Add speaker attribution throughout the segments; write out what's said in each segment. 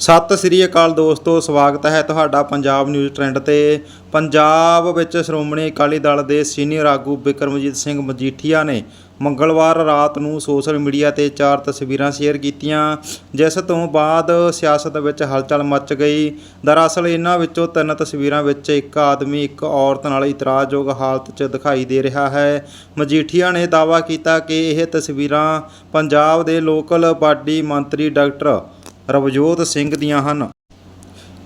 Speaker 1: ਸਤਿ ਸ੍ਰੀ ਅਕਾਲ ਦੋਸਤੋ, ਸਵਾਗਤ ਹੈ ਤੁਹਾਡਾ ਪੰਜਾਬ ਨਿਊਜ਼ ਟ੍ਰੈਂਡ ਤੇ। ਪੰਜਾਬ ਵਿੱਚ ਸ਼੍ਰੋਮਣੀ ਅਕਾਲੀ ਦਲ ਦੇ ਸੀਨੀਅਰ ਆਗੂ ਬਿਕਰਮਜੀਤ ਸਿੰਘ ਮਜੀਠੀਆ ਨੇ ਮੰਗਲਵਾਰ ਰਾਤ ਨੂੰ ਸੋਸ਼ਲ ਮੀਡੀਆ ਤੇ ਚਾਰ ਤਸਵੀਰਾਂ ਸ਼ੇਅਰ ਕੀਤੀਆਂ, ਜਿਸ ਤੋਂ ਬਾਅਦ ਸਿਆਸਤ ਵਿੱਚ ਹਲਚਲ ਮਚ ਗਈ। ਦਰਅਸਲ ਇਹਨਾਂ ਵਿੱਚੋਂ ਤਿੰਨ ਤਸਵੀਰਾਂ ਵਿੱਚ ਇੱਕ ਆਦਮੀ, ਇੱਕ ਔਰਤ ਨਾਲ ਇਤਰਾਜ਼ਯੋਗ ਹਾਲਤ 'ਚ ਦਿਖਾਈ ਦੇ ਰਿਹਾ ਹੈ। ਮਜੀਠੀਆ ਨੇ ਦਾਅਵਾ ਕੀਤਾ ਕਿ ਇਹ ਤਸਵੀਰਾਂ ਪੰਜਾਬ ਦੇ ਲੋਕਲ ਬਾਡੀ ਮੰਤਰੀ ਡਾਕਟਰ ਰਵਜੋਤ ਸਿੰਘ ਦੀਆਂ ਹਨ।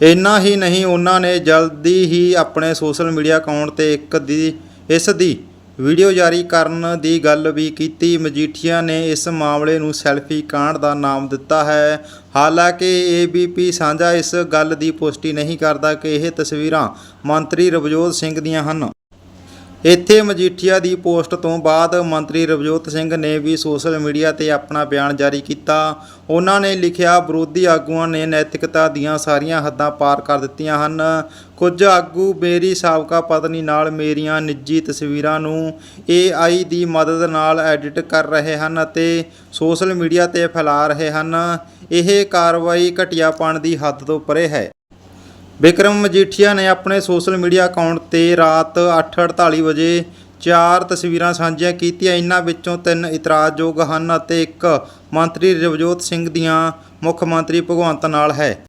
Speaker 1: ਇੰਨਾ ਹੀ ਨਹੀਂ, ਉਹਨਾਂ ਨੇ ਜਲਦੀ ਹੀ ਆਪਣੇ ਸੋਸ਼ਲ ਮੀਡੀਆ ਅਕਾਊਂਟ ਤੇ ਇੱਕ ਦੀ, ਇਸ ਦੀ ਵੀਡੀਓ ਜਾਰੀ ਕਰਨ ਦੀ ਗੱਲ ਵੀ ਕੀਤੀ। ਮਜੀਠੀਆ ਨੇ ਇਸ ਮਾਮਲੇ ਨੂੰ ਸੈਲਫੀ ਕਾਂਡ ਦਾ ਨਾਮ ਦਿੱਤਾ ਹੈ। ਹਾਲਾਂਕਿ ਏਬੀਪੀ ਸਾਂਝਾ ਇਸ ਗੱਲ ਦੀ ਪੁਸ਼ਟੀ ਨਹੀਂ ਕਰਦਾ ਕਿ ਇਹ ਤਸਵੀਰਾਂ ਮੰਤਰੀ ਰਵਜੋਤ ਸਿੰਘ ਦੀਆਂ ਹਨ। ਇੱਥੇ ਮਜੀਠੀਆ ਦੀ ਪੋਸਟ ਤੋਂ ਬਾਅਦ ਮੰਤਰੀ ਰਵਜੋਤ ਸਿੰਘ ਨੇ ਵੀ ਸੋਸ਼ਲ ਮੀਡੀਆ ਤੇ ਆਪਣਾ ਬਿਆਨ ਜਾਰੀ ਕੀਤਾ। ਉਹਨਾਂ ਨੇ ਲਿਖਿਆ, ਵਿਰੋਧੀ ਆਗੂਆਂ ਨੇ ਨੈਤਿਕਤਾ ਦੀਆਂ ਸਾਰੀਆਂ ਹੱਦਾਂ ਪਾਰ ਕਰ ਦਿੱਤੀਆਂ ਹਨ। ਕੁਝ ਆਗੂ ਮੇਰੀ ਸਾਬਕਾ ਪਤਨੀ ਨਾਲ ਮੇਰੀਆਂ ਨਿੱਜੀ ਤਸਵੀਰਾਂ ਨੂੰ AI ਦੀ ਮਦਦ ਨਾਲ ਐਡਿਟ ਕਰ ਰਹੇ ਹਨ ਅਤੇ ਸੋਸ਼ਲ ਮੀਡੀਆ ਤੇ ਫੈਲਾ ਰਹੇ ਹਨ। ਇਹ ਕਾਰਵਾਈ ਘਟੀਆਪਣ ਦੀ ਹੱਦ ਤੋਂ ਪਰੇ ਹੈ। ਵਿਕਰਮ ਮਜੀਠੀਆ ਨੇ ਆਪਣੇ ਸੋਸ਼ਲ ਮੀਡੀਆ ਅਕਾਊਂਟ ਤੇ ਰਾਤ 8:48 ਵਜੇ ਚਾਰ ਤਸਵੀਰਾਂ ਸਾਂਝੀਆਂ ਕੀਤੀਆਂ। ਇਹਨਾਂ ਵਿੱਚੋਂ ਤਿੰਨ ਇਤਰਾਜ਼ਯੋਗ ਹਨ ਅਤੇ ਇੱਕ ਮੰਤਰੀ ਰਵਜੋਤ ਸਿੰਘ ਦੀਆਂ ਮੁੱਖ ਮੰਤਰੀ ਭਗਵੰਤ ਨਾਲ ਹੈ।